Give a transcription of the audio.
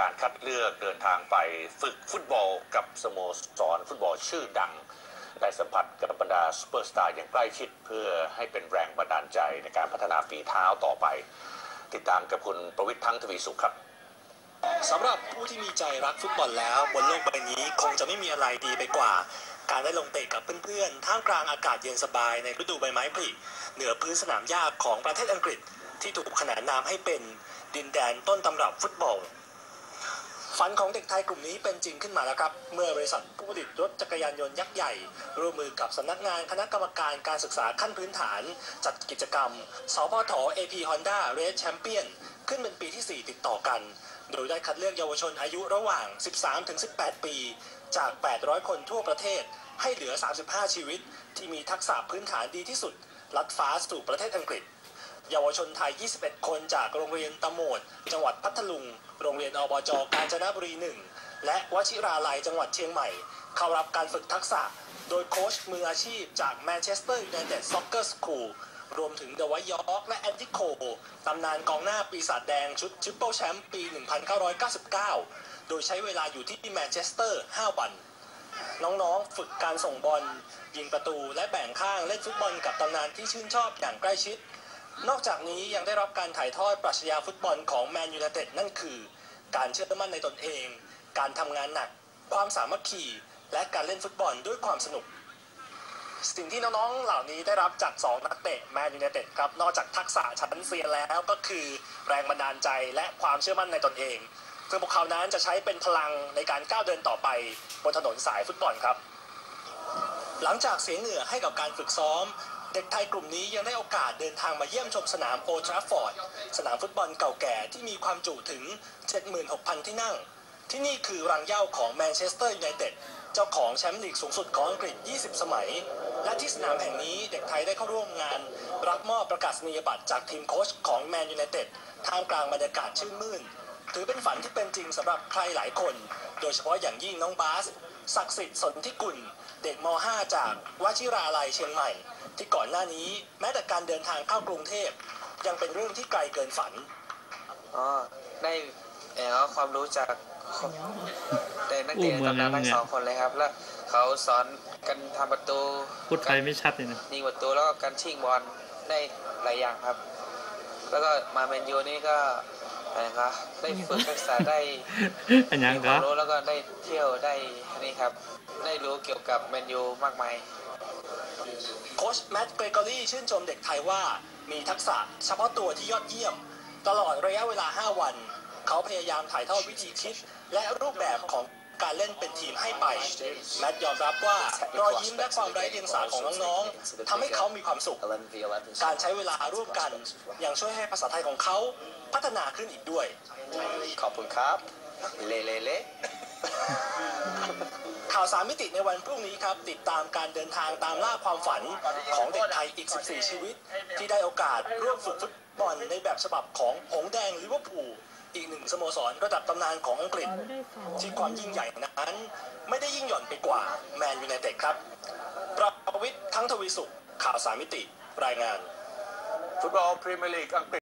การคัดเลือกเดินทางไปฝึกฟุตบอลกับสโมสรฟุตบอลชื่อดังได้สัมผัสกับบรรดาซูเปอร์สตาร์อย่างใกล้ชิดเพื่อให้เป็นแรงบันดาลใจในการพัฒนาฝีเท้าต่อไป ติดตามกับคุณประวิทย์ทั้งทวีสุขครับสำหรับผู้ที่มีใจรักฟุตบอลแล้ว บนโลกใบนี้คงจะไม่มีอะไรดีไปกว่า การได้ลงเตะกับเพื่อนๆ ท่ามกลางอากาศเย็นสบายในฤดูใบไม้ผลิเหนือพื้นสนามหญ้าของประเทศอังกฤษ ที่ถูกขนานนามให้เป็นดินแดนต้นตำรับฟุตบอล ฝันของเด็กไทยกลุ่มนี้เป็นจริงขึ้นมาแล้วครับ เมื่อบริษัทผู้ผลิตรถจักรยานยนต์ยักษ์ใหญ่ ร่วมมือกับสำนักงานคณะกรรมการการศึกษาขั้นพื้นฐาน จัดกิจกรรม สพท AP Honda Race Champion ขึ้นเป็นปีที่ 4 ติดต่อกัน โดยได้คัดเลือกเยาวชนอายุระหว่าง 13-18 ปี จาก 800 คนทั่วประเทศ ให้เหลือ 35 ชีวิต ที่มีทักษะพื้นฐานดีที่สุด ลัดฟ้าสู่ประเทศอังกฤษ เยาวชนไทย 21 คนจากโรงเรียนตะโหมด จังหวัดพัทลุง โรงเรียนอบจกาญจนบุรี 1 และวชิราลัยจังหวัดเชียงใหม่ เข้ารับการฝึกทักษะ โดยโค้ชมืออาชีพจากแมนเชสเตอร์ยูไนเต็ดซ็อกเกอร์สคูลรวมถึงเดวายยอร์กและแอนติโคตำนานกองหน้าปีศาจแดงชุดทริปเปิลแชมป์ปี 1999 โดยใช้เวลาอยู่ที่แมนเชสเตอร์ 5 วัน น้องๆ ฝึกการส่งบอล ยิงประตูและแบ่งข้างเล่นฟุตบอลกับตำนานที่ชื่นชอบอย่างใกล้ชิด นอกจากนี้ยังได้รับการถ่ายทอดปรัชญาฟุตบอลของแมนยูไนเต็ดนั่นคือ การเชื่อมั่นในตนเอง การทำงานหนัก ความสามัคคี และการเล่นฟุตบอลด้วยความสนุก สิ่งที่น้องๆเหล่านี้ได้รับจาก 2 นักเตะแมนยูไนเต็ดครับนอกจากทักษะชั้นเซียนแล้วก็คือแรงบันดาลใจและความเชื่อมั่นในตนเองซึ่งพวกเขานั้นจะใช้เป็นพลังในการก้าวเดินต่อไปบนถนนสายฟุตบอลครับ หลังจากเสียเหงื่อให้กับการฝึกซ้อม เด็กไทยกลุ่มนี้ยังได้โอกาสเดินทางมาเยี่ยมชมสนามโอทราฟอร์ด สนามฟุตบอลเก่าแก่ที่มีความจุถึง 76,000 ที่นั่ง ที่นี่คือรังเย้าของแมนเชสเตอร์ยูไนเต็ดเจ้าของแชมป์ลีกสูงสุดของอังกฤษ 20 สมัย และที่สนามแห่งนี้เด็กไทยได้เข้าร่วมงาน รับมอบประกาศนียบัตรจากทีมโค้ชของแมนยูไนเต็ดท่ามกลางบรรยากาศชื่นมื่น ถือเป็นฝันที่เป็นจริงสำหรับใครหลายคน โดยเฉพาะอย่างยิ่งน้องบาส ศักดิ์สิทธิ์สนธิกุล เด็กม .5 จากวชิราลัยเชียงใหม่ ที่ก่อนหน้านี้แม้แต่การเดินทางเข้ากรุงเทพ ยังเป็นเรื่องที่ไกลเกินฝัน อ๋อ ได้เอ่อความรู้จากได้นักเตะอู้เมืองตำนานแล้วทั้งเนี่ยสองคนเลยครับ แล้วเขาสอนกันทำประตูพูดไทยไม่ชัดเลยนะยิงประตูแล้วก็การชิงบอลได้หลายอย่างครับ แล้วก็มาแมนยูนี่ก็ อะไรครับได้ฝึกทักษะได้อันยังมีคครัวาบมรู้แล้วก็ได้เที่ยวได้อันนี้ครับ ได้รู้เกี่ยวกับแมนยูมากมายโค้ชแมตต์เกรกอรี่ชื่นชมเด็กไทยว่ามีทักษะเฉพาะตัวที่ยอดเยี่ยม ตลอดระยะเวลา 5 วัน เขาพยายามถ่ายทอดวิธีคิดและรูปแบบของ การเล่นเป็นทีมให้ไป แมตต์ยอมรับว่ารอยยิ้มและความไร้เดียงสาของน้องๆทำให้เขามีความสุข การใช้เวลาร่วมกันยังช่วยให้ภาษาไทยของเขาพัฒนาขึ้นอีกด้วย ขอบคุณครับ เละเละเละข่าวสารมิติในวันพรุ่งนี้ครับ ติดตามการเดินทางตามล่าความฝันของเด็กไทยอีก 14 ชีวิต ที่ได้โอกาสร่วมฝึกฟุตบอลในแบบฉบับของหงส์แดงลิเวอร์พูล อีกหนึ่งสโมสรระดับตำนานของอังกฤษ ที่ความยิ่งใหญ่นั้น ไม่ได้ยิ่งหย่อนไปกว่าแมนยูไนเต็ดครับ ประวิทย์ทั้งทวีสุขข่าวสามิติรายงาน ฟุตบอลพรีเมียร์ลีกอังกฤษ